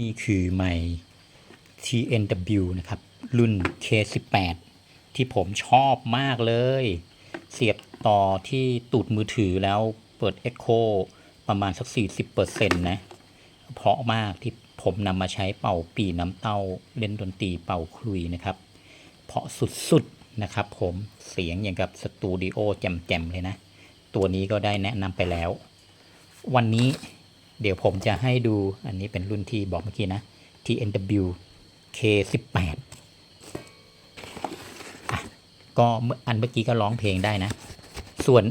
นี่คือไมค์ TNW นะครับ รุ่น K18 ที่ผมชอบมากเลย เสียบต่อที่ตูดมือถือแล้วเปิด Echo ประมาณสัก 40%นะ เพราะมากที่ผมนำมาใช้เป่าปีน้ำเต้าเล่นดนตรีเป่าคลุยนะครับ เพราะสุดๆนะครับผมเสียงอย่างกับสตูดิโอแจ่มๆเลยนะ ตัวนี้ก็ได้แนะนำไปแล้ว วันนี้ เดี๋ยวผมจะให้ดูอันนี้เป็นรุ่นที่บอกเมื่อกี้นะ TNW K18 อะก็ออันเมื่อกี้ก็ร้องเพลงได้นะ ส่วน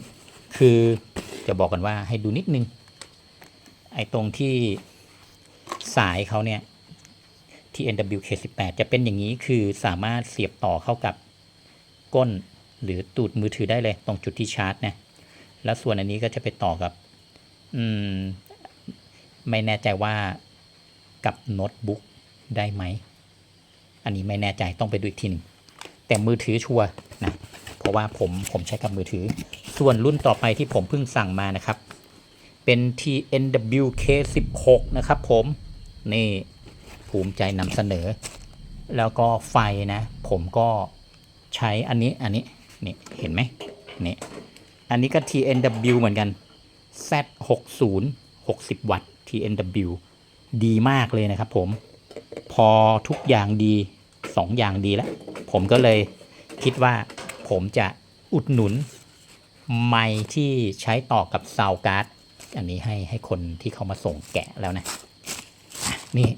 คือจะบอกกันว่าให้ดูนิดนึง ไอ้ตรงที่สายเขาเนี่ย TNW K18 จะเป็นอย่างนี้คือสามารถเสียบต่อเข้ากับก้นหรือตูดมือถือได้เลย ตรงจุดที่ชาร์จนะ แล้วส่วนอันนี้ก็จะไปต่อกับ อืม ไม่แน่ใจว่ากับโน้ตบุ๊กได้ไหม อันนี้ไม่แน่ใจต้องไปดูอีกทีหนึงแต่มือถือชัวร์นะเพราะว่าผมผมใช้กับมือถือ ส่วนรุ่นต่อไปที่ผมเพิ่งสั่งมานะครับ เป็น TNW K16 นะครับผมนี่ภูมิใจนำเสนอ แล้วก็ไฟนะ ผมก็ใช้อันนี้อันนี้นี่เห็นไหมนี่อันนี้ก็ TNW เหมือนกัน Z60 60 วัตต์ TNW ดีมากเลยนะครับผมพอทุกอย่างดี2ออย่างดีแล้ว ผมก็เลยคิดว่าผมจะอุดหนุน ไมค์ที่ใช้ต่อกับซาวการ์ดอันนี้ให้ให้คนที่เขามาส่งแกะแล้วนะอะนี่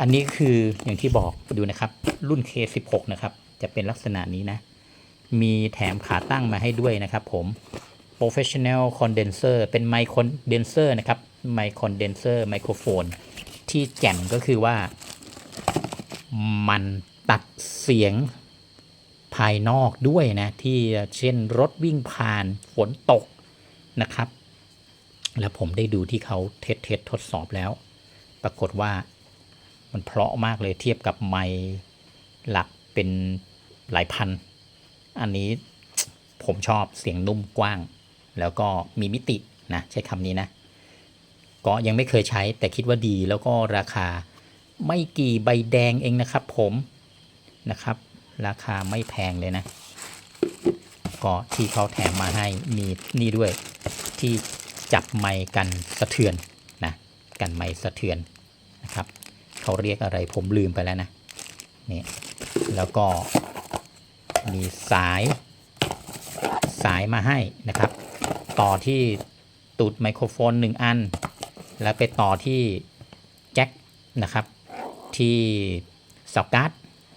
อันนี้คืออย่างที่บอกดูนะครับ รุ่น K16 นะครับ จะเป็นลักษณะนี้นะ มีแถมขาตั้งมาให้ด้วยนะครับผม Professional Condenser เป็นไมค์คอนเดนเซอร์นะครับ ไมค์คอนเดนเซอร์ไมโครโฟน ที่แจ่มก็คือว่า มันตัดเสียงภายนอกด้วยนะ ที่เช่นรถวิ่งผ่านฝนตกนะครับ แล้วผมได้ดูที่เขาเทสเทสทดสอบแล้ว ปรากฏว่ามันเพราะมากเลยเทียบกับไมค์หลักเป็นหลายพัน อันนี้ผมชอบเสียงนุ่มกว้าง แล้วก็มีมิตินะ ใช้คำนี้นะ ก็ยังไม่เคยใช้แต่คิดว่าดีแล้วก็ราคาไม่กี่ใบแดงเองนะครับผมนะครับ ราคาไม่แพงเลยนะก็ที่เขาแถมมาให้มีนี่ด้วยที่จับไมค์กันสะเทือนนะกันไมค์สะเทือนนะครับเขาเรียกอะไรผมลืมไปแล้วนะนี่แล้วก็มีสายสายมาให้นะครับ ต่อที่ตูดไมโครโฟน 1 อัน แล้วไปต่อที่แจ็คนะครับที่สับการ์ด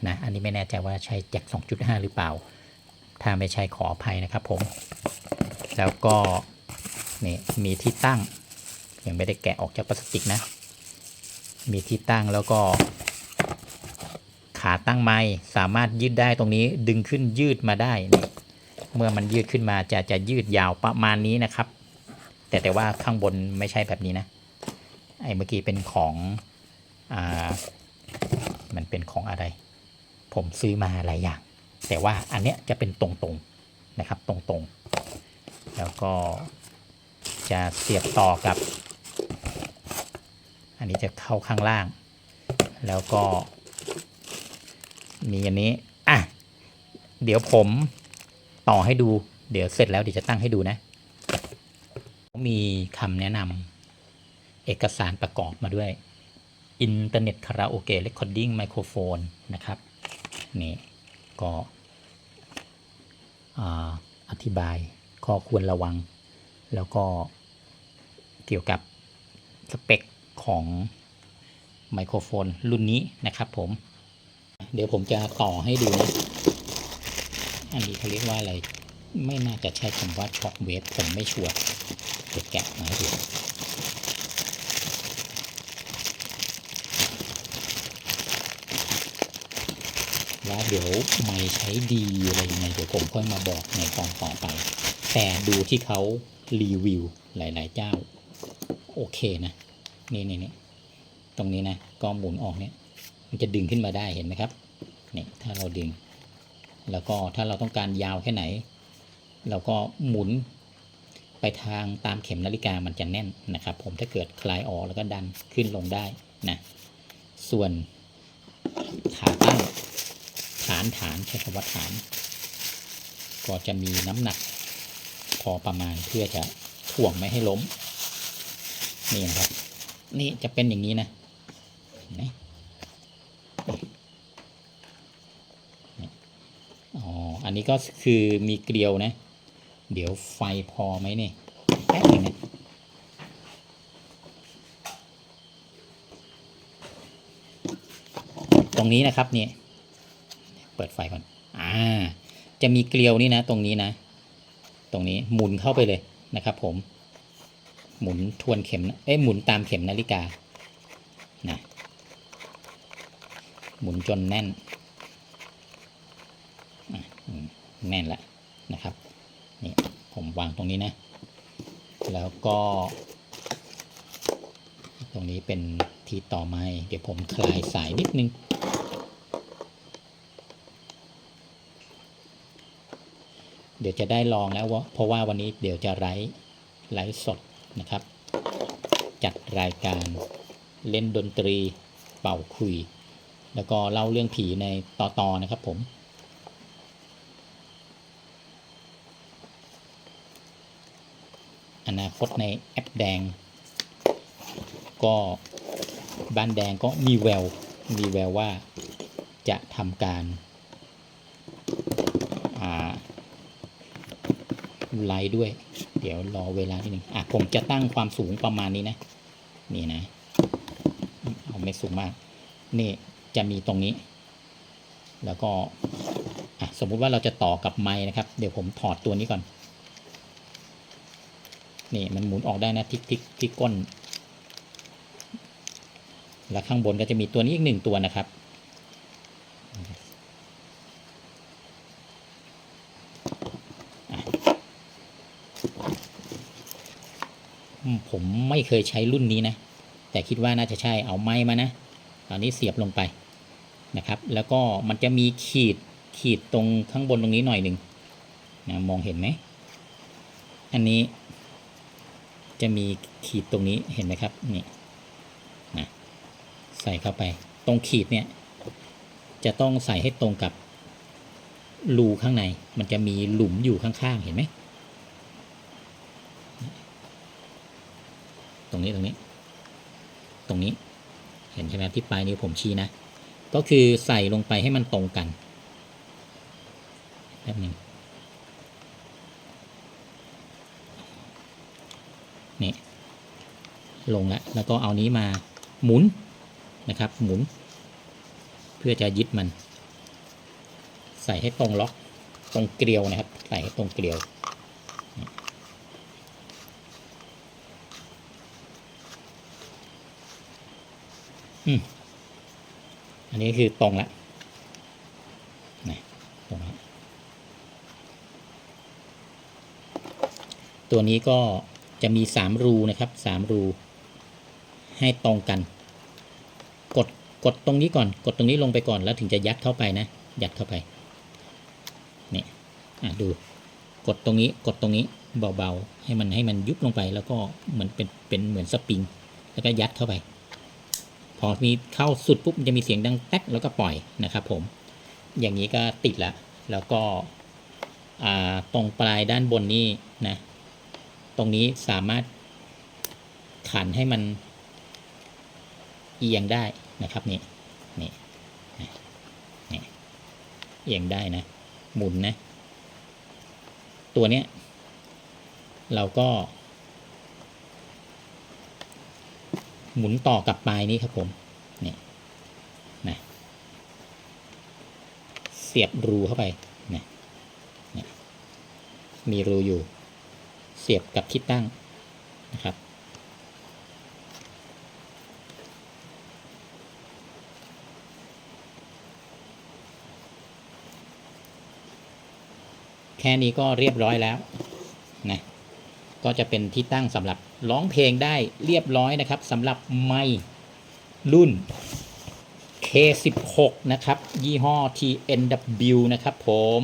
นะอันนี้ไม่แน่ใจว่าใช้แจ็ค 2.5 หรือเปล่า ถ้าไม่ใช่ขออภัยนะครับผม แล้วก็นี่มีที่ตั้ง ยังไม่ได้แกะออกจากพลาสติกนะ มีที่ตั้งแล้วก็ ขาตั้งไม้สามารถยืดได้ตรงนี้ดึงขึ้นยืดมาได้นี่เมื่อมันยืดขึ้นมาจะจะยืดยาวประมาณนี้นะครับ แต่แต่ว่าข้างบนไม่ใช่แบบนี้นะ อ้เมื่อกี้เป็นของอ่ามันเป็นของอะไร ผมซื้อมาหลายอย่าง แต่ว่าอันเนี้ยจะเป็นตรงๆนะครับตรงๆ แล้วก็จะเสียบต่อกับ อันนี้จะเข้าข้างล่าง แล้วก็ มีอันนี้ อะ เดี๋ยวผมต่อให้ดู เดี๋ยวเสร็จแล้วเดี๋ยวจะตั้งให้ดูนะ มีคำแนะนำ เอกสารประกอบมาด้วย Internet Karaoke Recording Microphone นนะครับนี่ก็อธิบายข้อควรระวัง แล้วก็เกี่ยวกับสเปคของไมโครโฟนรุ่นนี้นะครับผม เดี๋ยวผมจะต่อให้ดูนะอันนี้เขาเรียกว่าอะไร ไม่น่าจะใช้คำว่าช็อคเวฟผมไม่ชัวร์เดี๋ยวแกะมาให้ดู ว่าเดี๋ยวไม่ใช้ดีอะไรยังไงเดี๋ยวผมค่อยมาบอกในตอนต่อไป แต่ดูที่เขารีวิวหลายๆเจ้า โอเคนะ นี่นี่นี่ตรงนี้นะก็หมุนออกเนี่ย มันจะดึงขึ้นมาได้เห็นไหมครับเนี่ยถ้าเราดึง แล้วก็ถ้าเราต้องการยาวแค่ไหน เราก็หมุนไปทางตามเข็มนาฬิกามันจะแน่นนะครับ ผมถ้าเกิดคลายออกแล้วก็ดันขึ้นลงได้นะส่วนขาตั้ง ฐานฐานใช้คำว่าฐาน ก็จะมีน้ำหนัก พอประมาณเพื่อจะถ่วงไม่ให้ล้ม นี่นะครับ นี่จะเป็นอย่างนี้นะเห็นไหมนี่อ๋อ อันนี้ก็คือมีเกลียวนะ เดี๋ยวไฟพอไหมเนี่ยแป๊บหนึงนะตรงนี้นะครับเนี่ย เปิดไฟก่อน อ่า จะมีเกลียวนี่นะ ตรงนี้นะ ตรงนี้หมุนเข้าไปเลยนะครับ ผม หมุนทวนเข็มเอ้ยหมุนตามเข็มนาฬิกา นะ หมุนจนแน่น แน่นละนะครับ นี่ผมวางตรงนี้นะ แล้วก็ ตรงนี้เป็นที่ต่อไม้ เดี๋ยวผมคลายสายนิดนึง ดี๋ยวจะได้ลองแล้วว่าเพราะว่าวันนี้เดี๋ยวจะไลฟ์ไลฟ์สดนะครับ จัดรายการเล่นดนตรีเป่าคุย แล้วก็เล่าเรื่องผีในต่อๆนะครับผม อนาคตในแอปแดง ก็บ้านแดงก็มีแววมีแววว่าจะทำการ อ่า ไลท์ด้วย เดี๋ยวรอเวลานิดนึงอะผมจะตั้งความสูงประมาณนี้นะ นี่นะ เอาไม่สูงมาก นี่จะมีตรงนี้ แล้วก็อะสมมุติว่าเราจะต่อกับไม้นะครับ เดี๋ยวผมถอดตัวนี้ก่อน นี่มันหมุนออกได้นะทิกทิกที่ก้น แล้วข้างบนก็จะมีตัวนี้อีกหนึ่งตัวนะครับ อืมผม ไม่เคยใช้รุ่นนี้นะ แต่คิดว่าน่าจะใช่เอาไม้มานะตอนนี้เสียบลงไปนะครับ แล้วก็มันจะมีขีดขีดตรงข้างบนตรงนี้หน่อยหนึ่งนะมองเห็นไหม อันนี้จะมีขีดตรงนี้เห็นไหมครับนี่นะใส่เข้าไป ตรงขีดเนี่ยจะต้องใส่ให้ตรงกับรูข้างใน มันจะมีหลุมอยู่ข้างๆ เห็นไหม รงนี้ตรงนี้ ตรงนี้ เห็นใช่ไหมที่ปลายนิ้วผมชี้นะ ก็คือใส่ลงไปให้มันตรงกันแป๊บนึงนี่ลงแล้วแล้วก็เอานี้มาหมุนนะครับ หมุน เพื่อจะยึดมัน ใส่ให้ตรงล็อกตรงเกลียวนะครับ ใส่ให้ตรงเกลียว อันนี้คือตรงแล้วนะตรงแล้วตัวนี้ก็จะมีสามรูนะครับสามรูให้ตรงกัน กดกดตรงนี้ก่อน กดตรงนี้ลงไปก่อนแล้วถึงจะยัดเข้าไปนะ ยัดเข้าไป นี่อะดู กดตรงนี้ กดตรงนี้เบาๆ ให้มันให้มันยุบลงไปแล้วก็เหมือนเป็นเป็นเหมือนสปริง แล้วก็ยัดเข้าไป พอมีเข้าสุดปุ๊บมันจะมีเสียงดังแต๊กแล้วก็ปล่อยนะครับผม อย่างนี้ก็ติดละ แล้วก็ตรงปลายด้านบนนี่นะ ตรงนี้สามารถขันให้มันเอียงได้นะครับนี่นี่นี่นี่เอียงได้นะ หมุนนะ ตัวเนี้ยเราก็ หมุนต่อกับปลายนี้ครับผมนี่นะเสียบรูเข้าไปนะนะมีรูอยู่ เสียบกับที่ตั้งนะครับแค่นี้ก็เรียบร้อยแล้วนะ ก็จะเป็นที่ตั้งสำหรับร้องเพลงได้เรียบร้อยนะครับสำหรับไมค์รุ่น K16 นะครับ ยี่ห้อ TNW นะครับผม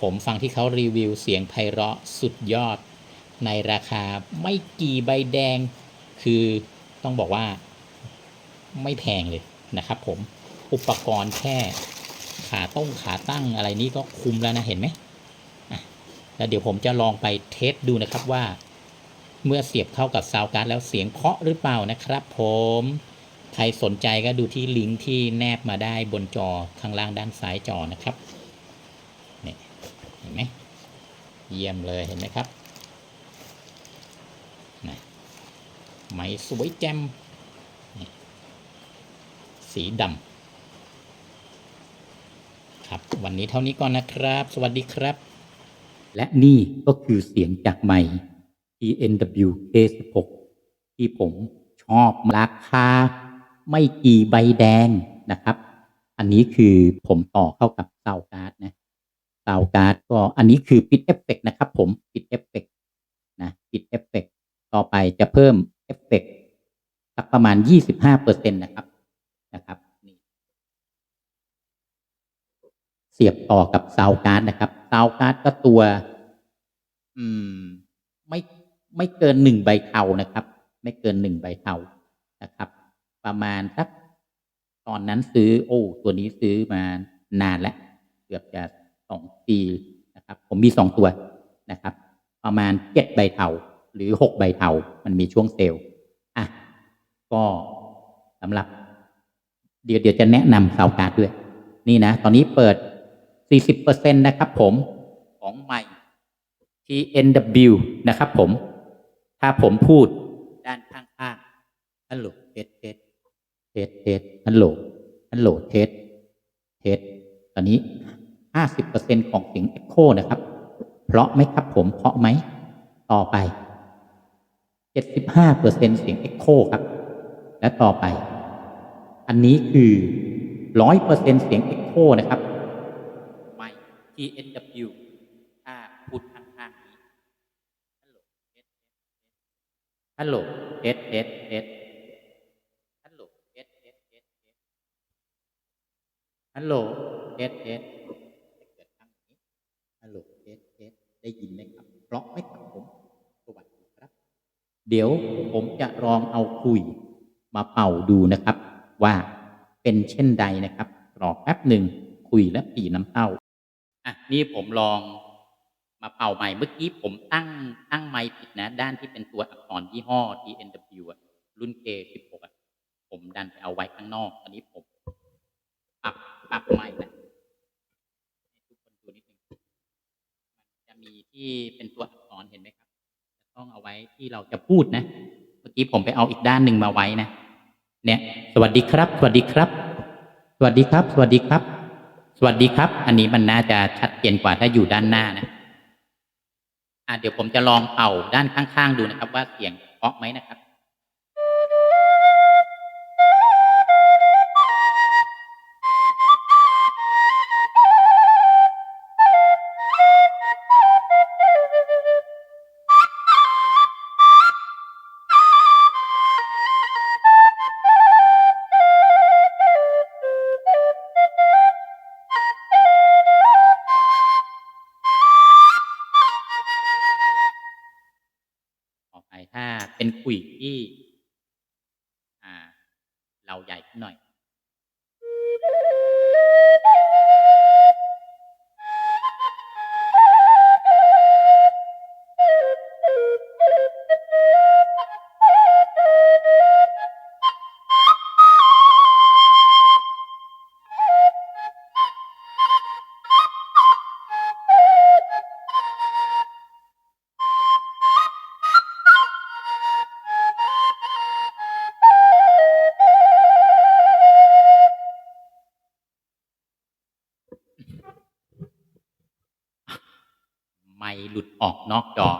ผมฟังที่เขารีวิวเสียงไพเราะสุดยอด ในราคาไม่กี่ใบแดง คือต้องบอกว่า ไม่แพงเลยนะครับผม อุปกรณ์แค่ขาต้งขาตั้งอะไรนี้ก็คุ้มแล้วนะ เห็นไหม แล้วเดี๋ยวผมจะลองไปเทสดูนะครับว่า เมื่อเสียบเข้ากับซาวการ์ดแล้วเสียงเพราะหรือเปล่านะครับผมใครสนใจก็ดูที่ลิงก์ที่แนบมาได้บนจอข้างล่างด้านซ้ายจอนะครับนี่เห็นไหมเยี่ยมเลยเห็นไหมครับนะไหมสวยแจ่มสีดำครับวันนี้เท่านี้ก่อนนะครับ สวัสดีครับ และนี่ก็คือเสียงจากไมค์ TNW K16 ที่ผมชอบราคาไม่กี่ใบแดงนะครับ อันนี้คือผมต่อเข้ากับซาการ์ดนะซาการ์ดก็อันนี้คือปิดเอฟเฟกนะครับผมปิดเอฟเฟกนะปิดเอฟเฟกต่อไปจะเพิ่มเอฟเฟกสักประมาณ 25%นะครับนะครับนี่ เสียบต่อกับซาวการ์ดนะครับซาวการ์ดก็ตัว อืม ไม่ไม่เกินหนึ่งใบเทานะครับ ไม่เกินหนึ่งใบเทานะครับ ประมาณสักตอนนั้นซื้อ โอ้ ตัวนี้ซื้อมานานแล้วเกือบจะสองปีนะครับ ผมมีสองตัวนะครับ ประมาณเจ็ดใบเทาหรือหกใบเทามันมีช่วงเซลล์อะก็สำหรับ เดี๋ยวเดี๋ยวจะแนะนำซาวการ์ดด้วย นี่นะ ตอนนี้เปิด 40%นะครับผมของใหม่ TNW นะครับผม ถ้าผมพูดด้านข้างๆฮัลโหลเทสเทสเทสเทสฮัลโหลฮัลโหลเทสเทสตอนนี้ 50%ของเสียง Echo นะครับ เพราะไหมครับผม เพราะไหม ต่อไป 75%เสียง Echo ครับ และต่อไป อันนี้คือ 100%เสียง Echo นะครับ TNW ถ้าพูดข้างๆนี้ฮัลโหลเอสเอสเอสฮัลโหลเอสเอสเอสฮัลโหลเอสเอสเกิดข้างนี้ฮัลโหลเอสเอสได้ยินไหมครับเพราะไหมครับผมสวัสดีครับ เดี๋ยวผมจะลองเอาคุยมาเป่าดูนะครับ ว่าเป็นเช่นใดนะครับรอแป๊บหนึ่งคุยและปีน้ำเต้า อะ นี่ผมลองมาเป่าใหม่ เมื่อกี้ผมตั้งตั้งไมค์ผิดนะ ด้านที่เป็นตัวอักษรยี่ห้อ TNW อะรุ่น K16 อะผมดันไปเอาไว้ข้างนอกตอนนี้ผมปรับปรับไมค์นะให้ทุกคนดูนิดนึงมันจะมีที่เป็นตัวอักษรเห็นไหมครับจะต้องเอาไว้ที่เราจะพูดนะ เมื่อกี้ผมไปเอาอีกด้านหนึ่งมาไว้นะ เนี่ย สวัสดีครับ สวัสดีครับ สวัสดีครับ สวัสดีครับ สวัสดีครับ อันนี้มันน่าจะชัดเจนกว่าถ้าอยู่ด้านหน้านะอะเดี๋ยวผมจะลองเป่าด้านข้าง ๆ ดูนะครับ ว่าเสียงเพาะไหมนะครับ อุ๋ยอี นอกจอ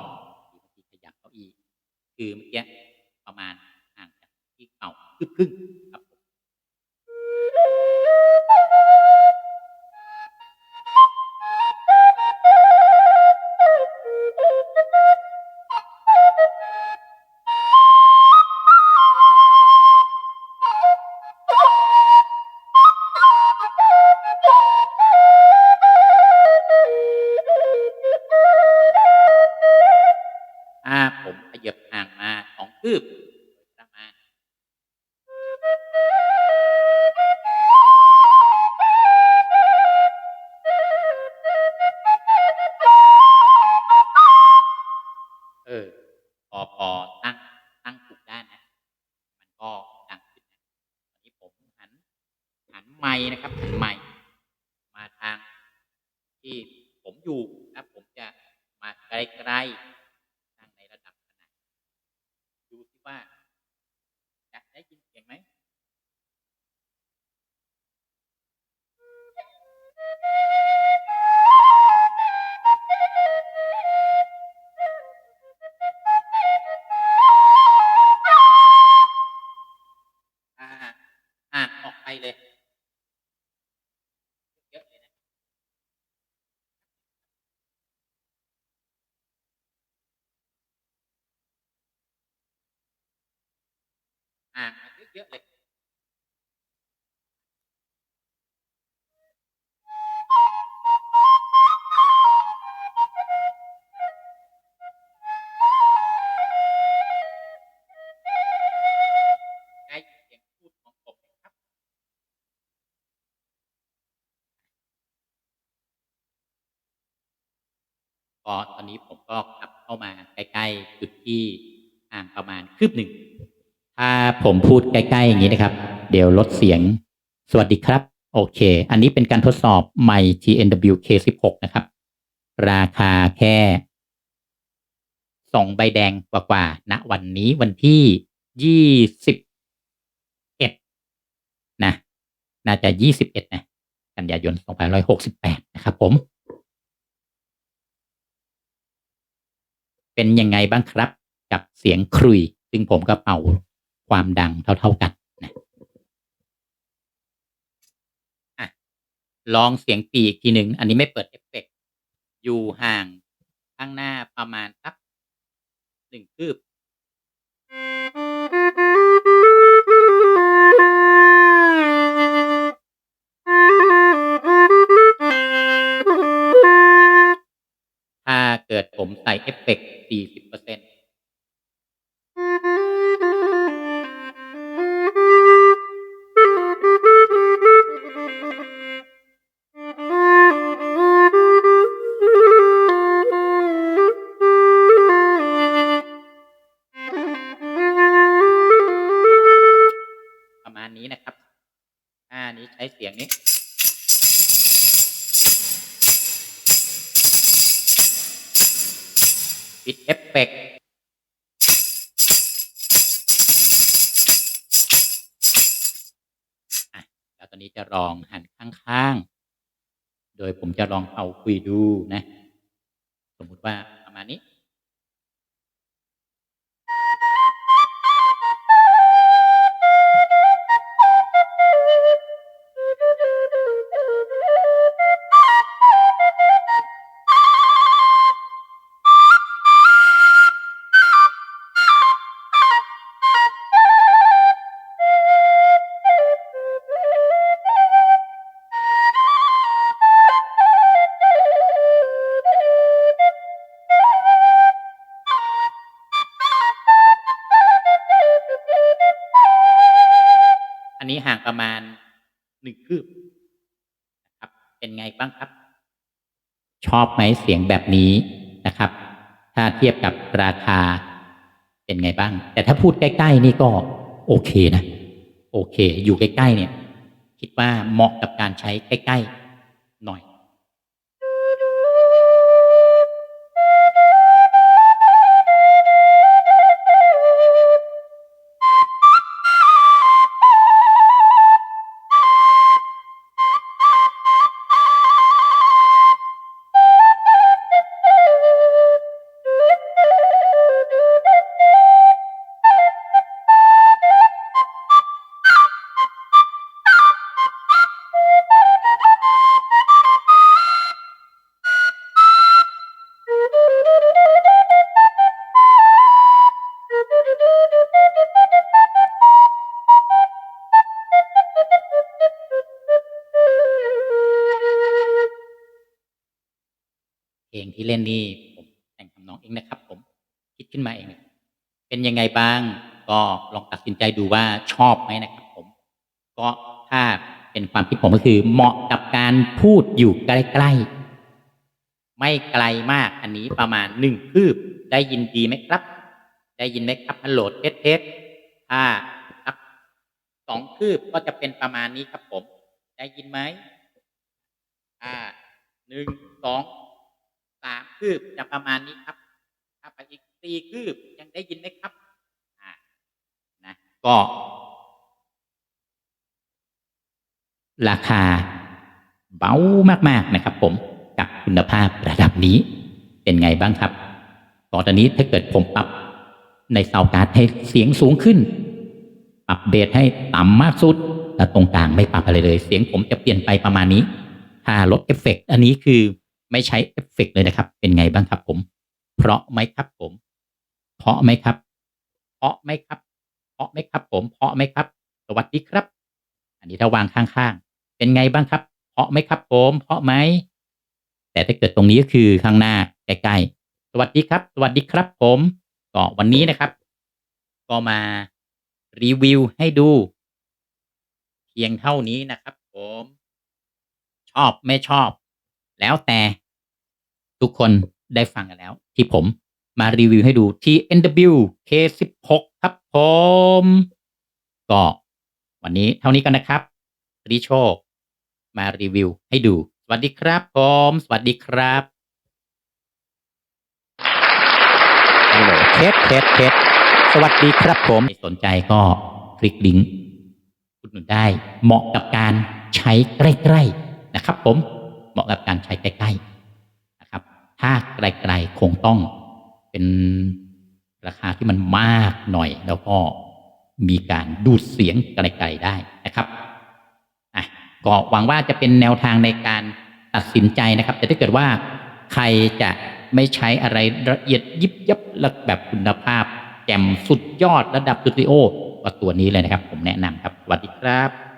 ที่ผมอยู่นะผมจะมาไกล ก็ตอนนี้ผมก็ขับเข้ามาใกล้ๆจุดที่ห่างประมาณคืบหนึ่ง ถ้าผมพูดใกล้ๆอย่างนี้นะครับ เดี๋ยวลดเสียง สวัสดีครับ โอเค อันนี้เป็นการทดสอบไมค์ TNW K16 นะครับ ราคาแค่สองใบแดงกว่าๆณวันนี้วันที่ยี่สิบเอ็ดนะ น่าจะยี่สิบเอ็ดนะ กันยายนสองพันร้อยหกสิบแปดนะครับผม เป็นยังไงบ้างครับ กับเสียงครุย ซึ่งผมก็เป่าความดังเท่า ๆกันนะอะลองเสียงปีอีกทีหนึ่งอันนี้ไม่เปิดเอฟเฟกต์อยู่ห่างข้างหน้าประมาณสักหนึ่งคืบ เกิดผมใส่เอฟเฟกต์40%ปอร์เซ็น คุยดูนะ สมมุติว่าประมาณนี้ นี้ห่างประมาณหนึ่งคืบนะครับ เป็นไงบ้างครับ ชอบไหมเสียงแบบนี้นะครับ ถ้าเทียบกับราคาเป็นไงบ้าง แต่ถ้าพูดใกล้ ๆ นี่ก็โอเคนะ โอเค อยู่ใกล้ ๆ เนี่ย คิดว่าเหมาะกับการใช้ใกล้ ๆ หน่อย ที่เล่นนี่ผมแต่งทำนองเองนะครับ ผมคิดขึ้นมาเอง เป็นยังไงบ้าง ก็ลองตัดสินใจดูว่าชอบไหมนะครับ ผม ก็ถ้าเป็นความคิดผมก็คือ เหมาะกับการพูดอยู่ใกล้ๆไม่ไกลมากอันนี้ประมาณหนึ่งคืบได้ยินดีไหมครับ ได้ยินไหมครับฮัลโหลเทสเทสถ้าสองคืบก็จะเป็นประมาณนี้ครับผม ได้ยินไหมอ่าหนึ่งสอง คืบจะประมาณนี้ครับ ถ้าไปอีกสี่คืบยังได้ยินไหมครับอ่านะก็ ราคาเบามากๆนะครับ ผมกับคุณภาพระดับนี้เป็นไงบ้างครับตอนนี้ถ้าเกิดผมปรับในซาวการ์ดให้เสียงสูงขึ้น ปรับเบสให้ต่ำมากสุดแล้วตรงกลางไม่ปรับอะไรเลย เสียงผมจะเปลี่ยนไปประมาณนี้ ถ้าลดเอฟเฟกต์อันนี้คือ ไม่ใช้เอฟเฟกเลยนะครับ เป็นไงบ้างครับผม เพราะไหมครับผม เพราะไหมครับ เพราะไหมครับ เพราะไหมครับผม เพราะไหมครับ สวัสดีครับ อันนี้ถ้าวางข้างๆ เป็นไงบ้างครับ เพราะไหมครับผม เพราะไหม แต่ถ้าเกิดตรงนี้ก็คือข้างหน้าใกล้ๆ สวัสดีครับ สวัสดีครับ ผม ก็วันนี้นะครับ ก็มารีวิวให้ดู เพียงเท่านี้นะครับ ผม ชอบไม่ชอบ แล้วแต่ ทุกคนได้ฟังกันแล้ว ที่ผมมารีวิวให้ดูที่ NW K16 ครับผม ก็วันนี้เท่านี้กันนะครับริโชค มารีวิวให้ดู สวัสดีครับผม สวัสดีครับฮัลโหลเทสเทสเทสสวัสดีครับผมสนใจก็คลิกลิงก์อุดหนุนได้เหมาะกับการใช้ใกล้ๆนะครับผมเหมาะกับการใช้ใกล้ๆนะครับ ถ้าไกลๆคงต้องเป็นราคาที่มันมากหน่อย แล้วก็มีการดูดเสียงไกลๆได้นะครับอะก็หวังว่าจะเป็นแนวทางในการตัดสินใจนะครับ แต่ถ้าเกิดว่าใครจะไม่ใช้อะไรละเอียดยิบยับและแบบคุณภาพ แจ่มสุดยอดระดับสตูดิโอก็ตัวนี้เลยนะครับ ผมแนะนำครับสวัสดีครับ